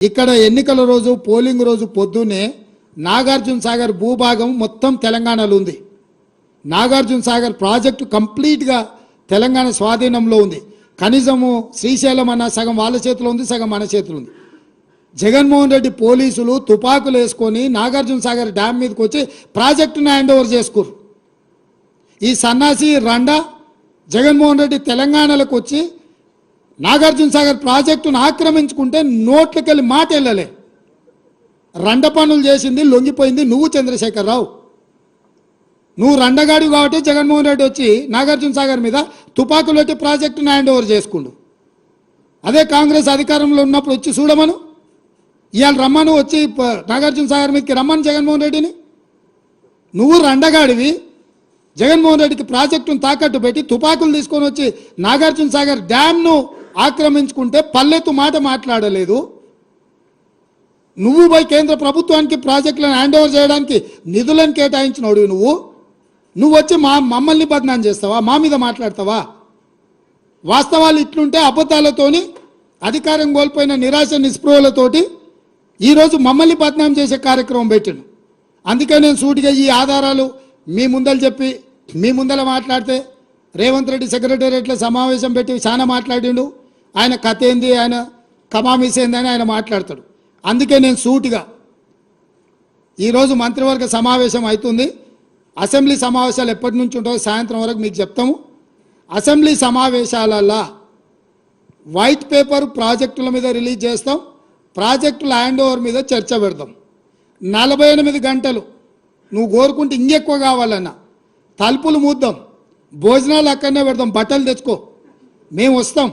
ఇక్కడ ఎన్నికల రోజు పోలింగ్ రోజు పొద్దున్నే నాగార్జున సాగర్ భూభాగం మొత్తం తెలంగాణలో ఉంది. నాగార్జున సాగర్ ప్రాజెక్టు కంప్లీట్గా తెలంగాణ స్వాధీనంలో ఉంది. కనీసము శ్రీశైలం అన్న సగం వాళ్ళ చేతిలో ఉంది సగం మన చేతిలో ఉంది. జగన్మోహన్ రెడ్డి పోలీసులు తుపాకులు వేసుకొని నాగార్జున సాగర్ డ్యామ్ మీదకి వచ్చి ప్రాజెక్టును హ్యాండ్ ఓవర్ చేసుకోరు ఈ సన్నాసి రండా జగన్మోహన్ రెడ్డి తెలంగాణలోకి వచ్చి నాగార్జున సాగర్ ప్రాజెక్టును ఆక్రమించుకుంటే నోట్లకెళ్ళి మాట వెళ్ళలే రండ పనులు చేసింది లొంగిపోయింది నువ్వు చంద్రశేఖరరావు. నువ్వు రండగాడు కాబట్టి జగన్మోహన్ రెడ్డి వచ్చి నాగార్జున సాగర్ మీద తుపాకులు పెట్టి ప్రాజెక్టును హ్యాండ్ ఓవర్ చేసుకుండు. అదే కాంగ్రెస్ అధికారంలో ఉన్నప్పుడు వచ్చి చూడమను. ఇవాళ రమ్మను వచ్చి నాగార్జున సాగర్ మీదకి రమ్మను జగన్మోహన్ రెడ్డిని. నువ్వు రండగాడివి. జగన్మోహన్ రెడ్డికి ప్రాజెక్టును తాకట్టు పెట్టి తుపాకులు తీసుకొని వచ్చి నాగార్జున సాగర్ డ్యామ్ను ఆక్రమించుకుంటే పల్లెత్తు మాట మాట్లాడలేదు. నువ్వు పోయి కేంద్ర ప్రభుత్వానికి ప్రాజెక్టులను హ్యాండ్ ఓవర్ చేయడానికి నిధులను కేటాయించినోడు నువ్వు. నువ్వు వచ్చి మా మమ్మల్ని బదనాం చేస్తావా? మా మీద మాట్లాడతావా? వాస్తవాలు ఇట్లుంటే అబద్ధాలతోని అధికారం కోల్పోయిన నిరాశ నిస్పృహలతోటి ఈరోజు మమ్మల్ని బదనాం చేసే కార్యక్రమం పెట్టాను అందుకే నేను సూటిగా ఈ ఆధారాలు మీ ముందర చెప్పి మీ ముందర మాట్లాడితే రేవంత్ రెడ్డి సెక్రటేరియట్లో సమావేశం పెట్టి చాలా మాట్లాడిండు. ఆయన కథ ఏంది? ఆయన కమామిస్ ఏంది అని ఆయన మాట్లాడతాడు. అందుకే నేను సూటిగా ఈరోజు మంత్రివర్గ సమావేశం అవుతుంది. అసెంబ్లీ సమావేశాలు ఎప్పటి నుంచి ఉంటాయో సాయంత్రం వరకు మీకు చెప్తాము. అసెంబ్లీ సమావేశాలల్లా వైట్ పేపర్ ప్రాజెక్టుల మీద రిలీజ్ చేస్తాం. ప్రాజెక్టుల హ్యాండ్ ఓవర్ మీద చర్చ పెడతాం. నలభై ఎనిమిది గంటలు నువ్వు కోరుకుంటే ఇంకెక్కువ కావాలన్నా తలుపులు మూద్దాం. భోజనాలు అక్కడనే పెడతాం. బట్టలు తెచ్చుకో. మేము వస్తాం.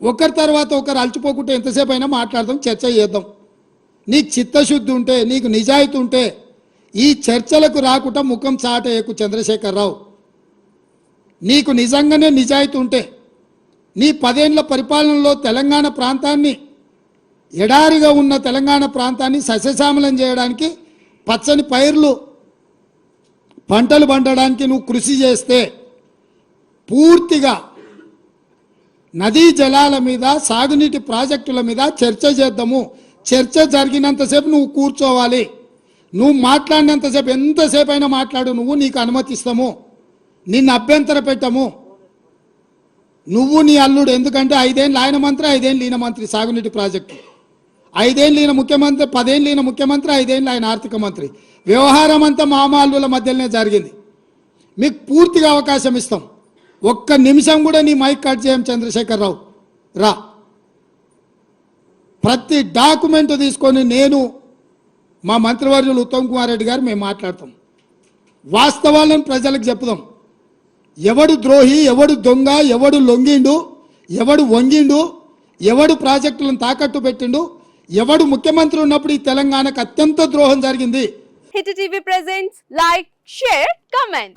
ఒకరి తర్వాత ఒకరు అలచిపోకుంటే ఎంతసేపు అయినా మాట్లాడదాం చర్చ చేద్దాం. నీకు చిత్తశుద్ధి ఉంటే నీకు నిజాయితీ ఉంటే ఈ చర్చలకు రాకుండా ముఖం చాటేయకు చంద్రశేఖరరావు. నీకు నిజంగానే నిజాయితీ ఉంటే నీ పదేండ్ల పరిపాలనలో తెలంగాణ ప్రాంతాన్ని ఎడారిగా ఉన్న తెలంగాణ ప్రాంతాన్ని సస్యశ్యామలం చేయడానికి పచ్చని పైర్లు పంటలు పండడానికి నువ్వు కృషి చేస్తే పూర్తిగా నదీ జలాల మీద సాగునీటి ప్రాజెక్టుల మీద చర్చ చేద్దాము. చర్చ జరిగినంతసేపు నువ్వు కూర్చోవాలి. నువ్వు మాట్లాడినంతసేపు ఎంతసేపు అయినా మాట్లాడు నువ్వు నీకు అనుమతిస్తాము. నిన్ను అభ్యంతర పెట్టము. నువ్వు నీ అల్లుడు ఎందుకంటే ఐదేళ్ళు ఆయన మంత్రి ఐదేళ్ళు ఈయన మంత్రి సాగునీటి ప్రాజెక్టు. ఐదేళ్ళు ఈయన ముఖ్యమంత్రి పదేళ్ళు ఈయన ముఖ్యమంత్రి ఐదేళ్ళు ఆయన ఆర్థిక మంత్రి. వ్యవహారం అంతా మామ అల్లుల మధ్యలోనే జరిగింది. మీకు పూర్తిగా అవకాశం ఇస్తాం. ఒక్క నిమిషం కూడా నీ మైక్ కట్ చేయం చంద్రశేఖరరావు. రా. ప్రతి డాక్యుమెంట్ తీసుకొని నేను మా మంత్రివర్యులు ఉత్తమ్ కుమార్ రెడ్డి గారు మేము మాట్లాడతాం. వాస్తవాలను ప్రజలకు చెప్దాం ఎవడు ద్రోహి ఎవడు దొంగ ఎవడు లొంగిండు ఎవడు వంగిండు ఎవడు ప్రాజెక్టులను తాకట్టు పెట్టిండు ఎవడు ముఖ్యమంత్రి ఉన్నప్పుడు ఈ తెలంగాణకు అత్యంత ద్రోహం జరిగింది. Hit TV presents like share comment.